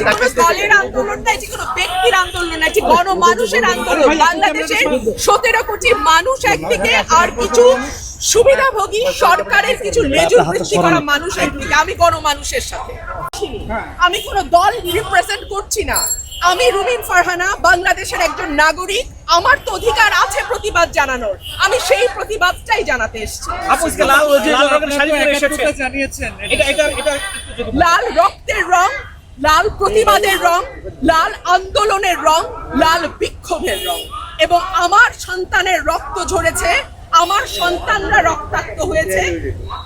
এটি কোনো দলের আন্দোলন না এটি কোনো ব্যক্তির আন্দোলন না এটি গণমানুষের আন্দোলন। বাংলাদেশের সতেরো কোটি মানুষ একদিকে আর কিছু সুবিধাভোগী সরকারের কিছু লেজুর বৃষ্টি করা মানুষ একদিকে আমি গণমানুষের সাথে। আমি কোনো দল রিপ্রেজেন্ট করছি না। আমি রুমিন ফারহানা বাংলাদেশের একজন নাগরিক। আমার তো অধিকার আছে প্রতিবাদ জানানোর। আমি সেই প্রতিবাদটাই জানাতে এসেছি। লাল রক্তের রং লাল প্রতিবাদের রং লাল আন্দোলনের রং লাল বিক্ষোভের রং। এবং আমার সন্তানের রক্ত ঝরেছে আমার সন্তানরা রক্তাক্ত হয়েছে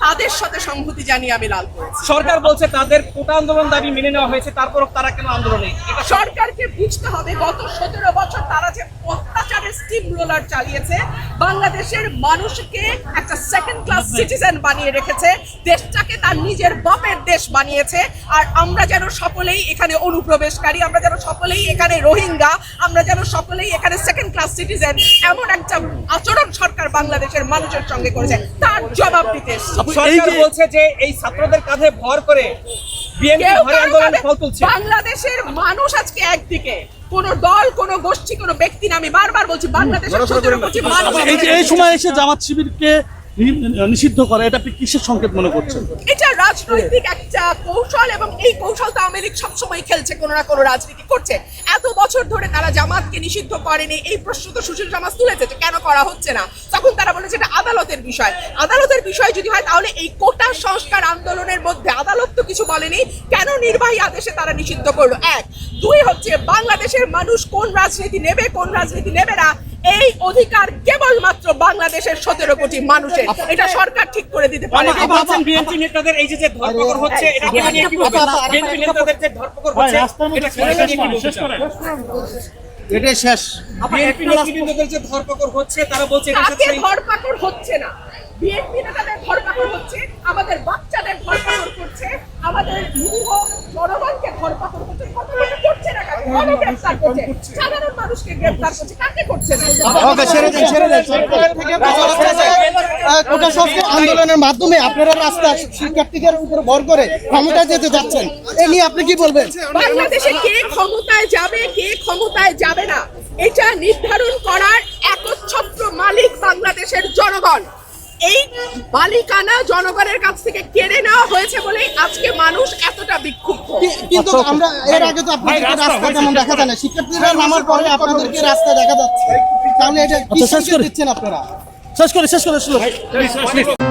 তাদের সাথে সংহতি জানিয়ে আমি লাল সরকার বলছে তাদের কোটা আন্দোলন দাবি মেনে নেওয়া হয়েছে তারপরও তারা কেন আন্দোলনে? সরকারকে বুঝতে হবে গত সতেরো বছর তারা যে অত্যাচারের স্টিম রোলার চালিয়েছে। বাংলাদেশের মানুষকে একটা সেকেন্ড ক্লাস সিটিজেন বানিয়ে রেখেছে। দেশটাকে তার নিজের বাপের দেশ বানিয়েছে। আর আমরা যেন সকলেই এখানে অনুপ্রবেশকারী আমরা যেন সকলেই এখানে রোহিঙ্গা আমরা যেন সকলেই এখানে সেকেন্ড ক্লাস সিটিজেন এমন একটা আচরণ সরকার বাংলাদেশের মানুষের সঙ্গে করেছে। তার জবাব দিতে সরকার বলছে যে এই ছাত্রদের কাঁধে ভর করে বিএনপি ঘরে কারও ফল তুলছে। বাংলাদেশের মানুষ আজকে একদিকে। কোন দল কোন গোষ্ঠী কোন ব্যক্তি নামে বারবার বলছি বাংলাদেশের এই সময় এসে জামাত শিবিরকে নিষিদ্ধ করা এটা আপনি কিসের সংকেত মনে করছেন? এটা রাজনৈতিক একটা কৌশল এবং এই কৌশল তো আওয়ামী লীগ সবসময় খেলছে কোনো না কোনো রাজনীতি করছে। এত বছর ধরে তারা জামাতকে নিষিদ্ধ করেনি এই প্রশ্ন তো সুশীল সমাজ তুলেছে যে কেন করা হচ্ছে না? তখন তারা বলেছে এটা আদালতের বিষয়। আদালতের বিষয় যদি হয় তাহলে এই কোটা সংস্কার আন্দোলনের মধ্যে আদালত তো কিছু বলেনি। কেন নির্বাহী আদেশে তারা নিষিদ্ধ করল? এক দুই হচ্ছে বাংলাদেশের মানুষ কোন রাজনীতি নেবে কোন রাজনীতি নেবে না এই অধিকার কেবলমাত্র বাংলাদেশের সতেরো কোটি মানুষের। এটা সরকার ঠিক করে দিতে পারে বিএনপি নেতাদের এই যে যে ধরপকড় হচ্ছে এটা কি নিয়ে কি বলবেন? বিএনপি নেতাদের যে ধরপকড় হচ্ছে এটা কি নিয়ে কি বলবেন? এটাই শেষ। বিএনপি নেতৃবৃন্দদের যে ধরপকড় হচ্ছে তারা বলছে এটার সাথে ধরপাকড় হচ্ছে না? বিএনপি নেতাদের ধরপাকড় হচ্ছে আমাদের বাচ্চাদের ধরপাকড় করছে আমাদের নিরীহ জনগণকে ধরপাকড় করছে। কত লোকে করছে না কাকে? গণগ্রেফতার করছে। সাধারণ মানুষকে গ্রেফতার করছে। কাকে করছে না? ওকে ছেড়ে দেন ছেড়ে দেন কোটা সংস্কার আন্দোলনের মাধ্যমে আপনারা রাস্তা শিক্ষার্থীদের উপর ভর করে ক্ষমতায় যেতে যাচ্ছেন। এ নিয়ে আপনি কি বলবেন? বাংলাদেশে কে ক্ষমতায় যাবে কে ক্ষমতায় যাবে না এটা নির্ধারণ করার একচ্ছত্র মালিক বাংলাদেশের জনগণ। এই মালিকানা জনগণের কাছ থেকে কেড়ে নেওয়া হয়েছে বলেই আজকে মানুষ এতটা বিক্ষুব্ধ। কিন্তু আমরা এর আগে তো আপনাদেরকে রাস্তা তেমন দেখা যায় না। শিক্ষার্থীরা নামার পরে আপনাদেরকে রাস্তা দেখা যাচ্ছে। তাহলে এটা কি আচ্ছা, শেষ করে। শেষ করে শেষ